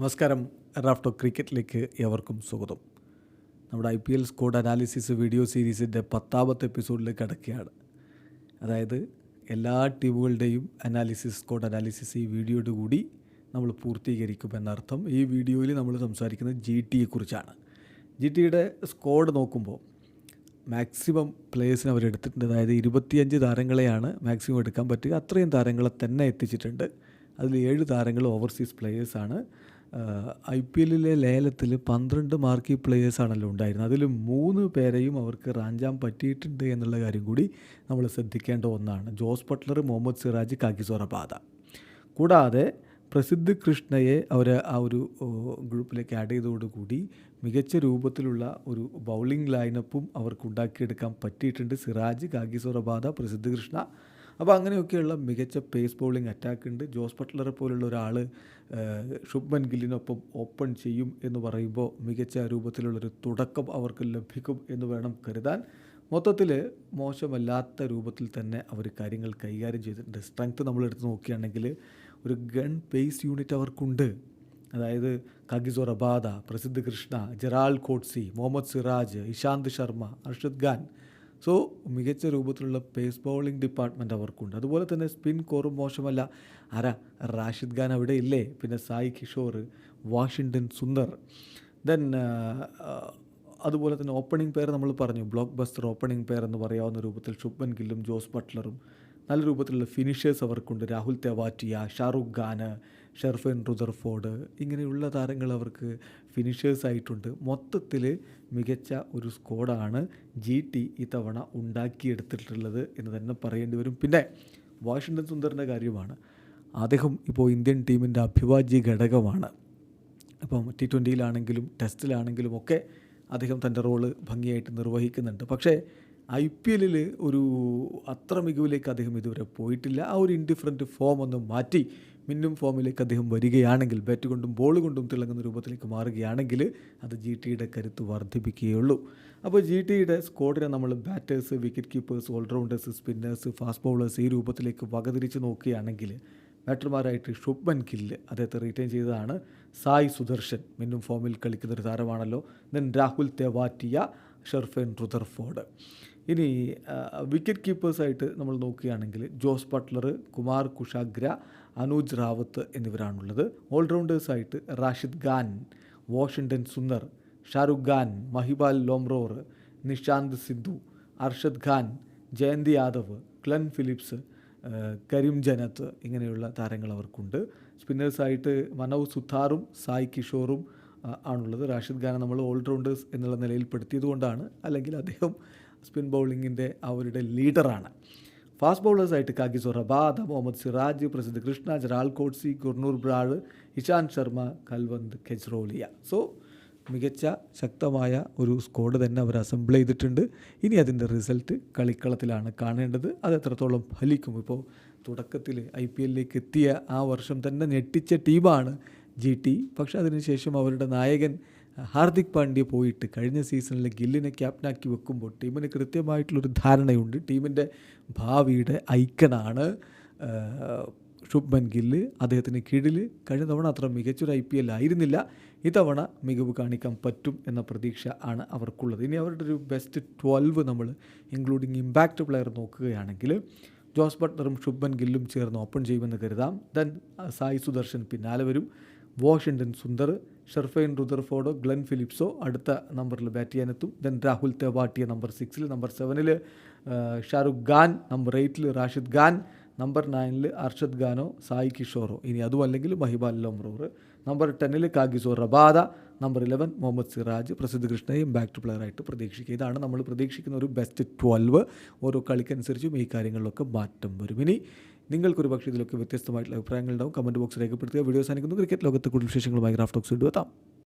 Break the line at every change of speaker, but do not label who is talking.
നമസ്കാരം. റാഫ്റ്റോ ക്രിക്കറ്റിലേക്ക് എവർക്കും സ്വാഗതം. നമ്മുടെ I P L squad analysis video സീരീസിന്റെ പത്താമത്തെ എപ്പിസോഡിലേക്ക് കടക്കുകയാണ്. അതായത് എല്ലാ ടീമുകളുടെയും അനാലിസിസ് സ്കോഡ് അനാലിസിസ് ഈ വീഡിയോയുടെ കൂടി നമ്മൾ പൂർത്തീകരിക്കും എന്നർത്ഥം ഈ വീഡിയോയിൽ നമ്മൾ സംസാരിക്കുന്നത് ജി ടിയെക്കുറിച്ചാണ് ജി ടിയുടെ സ്കോഡ് നോക്കുമ്പോൾ മാക്സിമം പ്ലേയേഴ്സിനെ അവർ എടുത്തിട്ടുണ്ട്. അതായത് ഇരുപത്തിയഞ്ച് താരങ്ങളെയാണ് മാക്സിമം എടുക്കാൻ പറ്റുക. അത്രയും താരങ്ങളെ തന്നെ എത്തിച്ചിട്ടുണ്ട്. അതിൽ ഏഴ് താരങ്ങൾ ഓവർസീസ് പ്ലേയേഴ്സാണ്. ഐ പി എല്ലിലെ ലേലത്തിൽ പന്ത്രണ്ട് മാർക്കി പ്ലേയേഴ്സാണല്ലോ ഉണ്ടായിരുന്നത്. അതിൽ മൂന്ന് പേരെയും അവർക്ക് റാഞ്ചാൻ പറ്റിയിട്ടുണ്ട് എന്നുള്ള കാര്യം കൂടി നമ്മൾ ശ്രദ്ധിക്കേണ്ട ഒന്നാണ്. Jos Buttler Mohammed Siraj Kagiso Rabada കൂടാതെ പ്രസിദ്ധ് കൃഷ്ണയെ അവർ ആ ഒരു ഗ്രൂപ്പിലേക്ക് ആഡ് ചെയ്തതോടുകൂടി മികച്ച രൂപത്തിലുള്ള ഒരു ബൗളിംഗ് ലൈനപ്പും അവർക്ക് ഉണ്ടാക്കിയെടുക്കാൻ പറ്റിയിട്ടുണ്ട്. സിറാജ് കാഗിസോറബാദ പ്രസിദ്ധ് കൃഷ്ണ അപ്പോൾ അങ്ങനെയൊക്കെയുള്ള മികച്ച പേസ് ബോളിംഗ് അറ്റാക്ക് ഉണ്ട്. ജോസ് ബട്ട്ലറെ പോലുള്ള ഒരാൾ ശുഭ്മൻ ഗില്ലിനൊപ്പം ഓപ്പൺ ചെയ്യും എന്ന് പറയുമ്പോൾ മികച്ച രൂപത്തിലുള്ളൊരു തുടക്കം അവർക്ക് ലഭിക്കും എന്ന് വേണം കരുതാൻ. മൊത്തത്തിൽ മോശമല്ലാത്ത രൂപത്തിൽ തന്നെ അവർ കാര്യങ്ങൾ കൈകാര്യം ചെയ്തിട്ടുണ്ട്. സ്ട്രെങ്ത് നമ്മൾ എടുത്ത് നോക്കുകയാണെങ്കിൽ ഒരു ഗൺ പേസ് യൂണിറ്റ് അവർക്കുണ്ട്. അതായത് Kagiso Rabada Prasidh Krishna Gerald Coetzee Mohammed Siraj Ishant Sharma Arshad Khan so മികച്ച രൂപത്തിലുള്ള പേസ് ബൗളിംഗ് ഡിപ്പാർട്ട്മെന്റ് അവർക്കുണ്ട്. അതുപോലെ തന്നെ സ്പിൻ കോറും മോശമല്ല. ആരാ? റാഷിദ് ഖാൻ അവിടെ ഇല്ലേ? പിന്നെ സായി കിഷോർ വാഷിങ്ടൺ സുന്ദർ. ദെൻ അതുപോലെ തന്നെ ഓപ്പണിംഗ് പെയർ നമ്മൾ പറഞ്ഞു. ബ്ലോക്ക് ബസ്റ്റർ ഓപ്പണിംഗ് പെയർ എന്ന് പറയാവുന്ന രൂപത്തിൽ ശുഭൻ ഗില്ലും ജോസ് ബട്ട്ലറും. നല്ല രൂപത്തിലുള്ള ഫിനിഷേഴ്സ് അവർക്കുണ്ട്. രാഹുൽ തെവാറ്റിയ ഷാറുഖ് ഖാൻ ഷെർഫൻ റുദർഫോർഡ് ഇങ്ങനെയുള്ള താരങ്ങൾ അവർക്ക് ഫിനിഷേഴ്സ് ആയിട്ടുണ്ട്. മൊത്തത്തിൽ മികച്ച ഒരു സ്കോഡാണ് ജി ടി ഇത്തവണ ഉണ്ടാക്കിയെടുത്തിട്ടുള്ളത് എന്ന് തന്നെ പറയേണ്ടി വരും. പിന്നെ വാഷിങ്ടൺ സുന്ദറിന്റെ കാര്യമാണ്. അദ്ദേഹം ഇപ്പോൾ ഇന്ത്യൻ ടീമിന്റെ അഭിവാജ്യ ഘടകമാണ്. അപ്പം ടി ട്വന്റിയിലാണെങ്കിലും ടെസ്റ്റിലാണെങ്കിലും ഒക്കെ അദ്ദേഹം തന്റെ റോൾ ഭംഗിയായിട്ട് നിർവഹിക്കുന്നുണ്ട്. പക്ഷേ ഐ പി എല്ലിൽ ഒരു അത്ര മികവിലേക്ക് അദ്ദേഹം ഇതുവരെ പോയിട്ടില്ല. ആ ഒരു ഇൻഡിഫറന്റ് ഫോം ഒന്ന് മാറ്റി മിന്നും ഫോമിലേക്ക് അദ്ദേഹം വരികയാണെങ്കിൽ ബാറ്റ് കൊണ്ടും ബോൾ കൊണ്ടും തിളങ്ങുന്ന രൂപത്തിലേക്ക് മാറുകയാണെങ്കിൽ അത് ജി ടിയുടെ കരുത്ത് വർദ്ധിപ്പിക്കുകയുള്ളൂ. അപ്പോൾ ജി ടിയുടെ സ്ക്വാഡിനെ നമ്മൾ batters wicket keepers allrounders spinners fast bowlers ഈ രൂപത്തിലേക്ക് വകതിരിച്ച് നോക്കുകയാണെങ്കിൽ ബാറ്റർമാരായിട്ട് ശുഭ്മൻ ഗില്ല് അദ്ദേഹത്തെ റീറ്റെയിൻ ചെയ്തതാണ്. സായ് സുദർശൻ മിന്നും ഫോമിൽ കളിക്കുന്ന ഒരു താരമാണല്ലോ. Then Rahul Tewatia Sherfane Rutherford. ഇനി വിക്കറ്റ് കീപ്പേഴ്സായിട്ട് നമ്മൾ നോക്കുകയാണെങ്കിൽ ജോസ് ബട്ട്ലർ കുമാർ കുഷാഗ്ര അനൂജ് റാവത്ത് എന്നിവരാണുള്ളത്. ഓൾറൗണ്ടേഴ്സായിട്ട് Rashid Khan Washington Sundar Shahrukh Khan Mahipal Lomror Nishant Sidhu Arshad Khan Jayant Yadav Glenn Phillips Karim Janat ഇങ്ങനെയുള്ള താരങ്ങൾ അവർക്കുണ്ട്. സ്പിന്നേഴ്സായിട്ട് മനവ് സുധാറും സായ് കിഷോറും ആണുള്ളത്. റാഷിദ് ഖാനെ നമ്മൾ ഓൾറൗണ്ടേഴ്സ് എന്നുള്ള നിലയിൽ പെടുത്തിയത് കൊണ്ടാണ് അല്ലെങ്കിൽ അദ്ദേഹം സ്പിൻ ബൗളിങ്ങിന്റെ അവരുടെ ലീഡറാണ്. Fast ബൗളേഴ്സായിട്ട് Kagiso Rabada Mohammed Siraj Prasidh Krishna Gerald Coetzee Gurnoor Brar Ishant Sharma Kulwant Khejroliya so മികച്ച ശക്തമായ ഒരു സ്ക്വാഡ് തന്നെ അവർ അസംബിൾ ചെയ്തിട്ടുണ്ട്. ഇനി അതിന്റെ റിസൾട്ട് കളിക്കളത്തിലാണ് കാണേണ്ടത്. അത് എത്രത്തോളം ഫലിക്കും? ഇപ്പോൾ തുടക്കത്തിൽ ഐ പി എല്ലിലേക്ക് എത്തിയ ആ വർഷം തന്നെ ഞെട്ടിച്ച ടീമാണ് ജി ടി. പക്ഷേ അതിനുശേഷം അവരുടെ നായകൻ ഹാർദിക് പാണ്ഡ്യ പോയിട്ട് കഴിഞ്ഞ സീസണിൽ ഗില്ലിനെ ക്യാപ്റ്റനാക്കി വെക്കുമ്പോൾ ടീമിന് കൃത്യമായിട്ടുള്ളൊരു ധാരണയുണ്ട്. ടീമിന്റെ ഭാവിയുടെ ഐക്കണാണ് ശുഭ്മൻ ഗില്ല്. അദ്ദേഹത്തിന് കീഴിൽ കഴിഞ്ഞ തവണ അത്ര മികച്ചൊരു ഐ പി എൽ ആയിരുന്നില്ല. ഇത്തവണ മികവ് കാണിക്കാൻ പറ്റും എന്ന പ്രതീക്ഷ ആണ് അവർക്കുള്ളത്. ഇനി അവരുടെ ഒരു ബെസ്റ്റ് ട്വൽവ് നമ്മൾ ഇൻക്ലൂഡിങ് ഇമ്പാക്റ്റ് പ്ലെയർ നോക്കുകയാണെങ്കിൽ ജോസ് ബട്ട്ലറും ശുഭ്മൻ ഗില്ലും ചേർന്ന് ഓപ്പൺ ചെയ്യുമെന്ന് കരുതാം. ദെൻ സായി സുദർശൻ പിന്നാലെ വരും. വാഷിങ്ടൺ സുന്ദർ ഷെർഫൈൻ റുദർഫോർഡോ ഗ്ലെൻ ഫിലിപ്സോ അടുത്ത നമ്പറിൽ ബാറ്റ് ചെയ്യാനെത്തും. ദെൻ രാഹുൽ തെവാട്ടിയ നമ്പർ സിക്സിൽ നമ്പർ സെവനിൽ ഷാറുഖ് ഖാൻ നമ്പർ എയ്റ്റിൽ റാഷിദ് ഖാൻ നമ്പർ നയനിൽ അർഷദ് ഖാനോ സായി കിഷോറോ. ഇനി അതും അല്ലെങ്കിൽ Mahipal Lomror number ടെന്നിൽ Kagiso Rabada number eleven Mohammed Siraj Prasidh കൃഷ്ണയും to പ്ലെയറായിട്ട് പ്രതീക്ഷിക്കുക. ഇതാണ് നമ്മൾ പ്രതീക്ഷിക്കുന്ന ഒരു ബെസ്റ്റ് ട്വൽവ് ഓരോ കളിക്കനുസരിച്ചും ഈ കാര്യങ്ങളിലൊക്കെ മാറ്റം വരും. ഇനി നിങ്ങൾക്കൊരു പക്ഷേ ഇതിലൊക്കെ വ്യത്യസ്തമായിട്ടുള്ള അഭിപ്രായങ്ങളുണ്ടാവും കമന്റ് ബോക്സ് രേഖപ്പെടുത്തുക. വീഡിയോസ് അനുഭവിക്കുന്നു ക്രിക്കറ്റ് ലോകത്ത് കൂടുതൽ വിശേഷങ്ങളുമായി ക്രാഫ്റ്റ് ടോക്സ് എത്താം.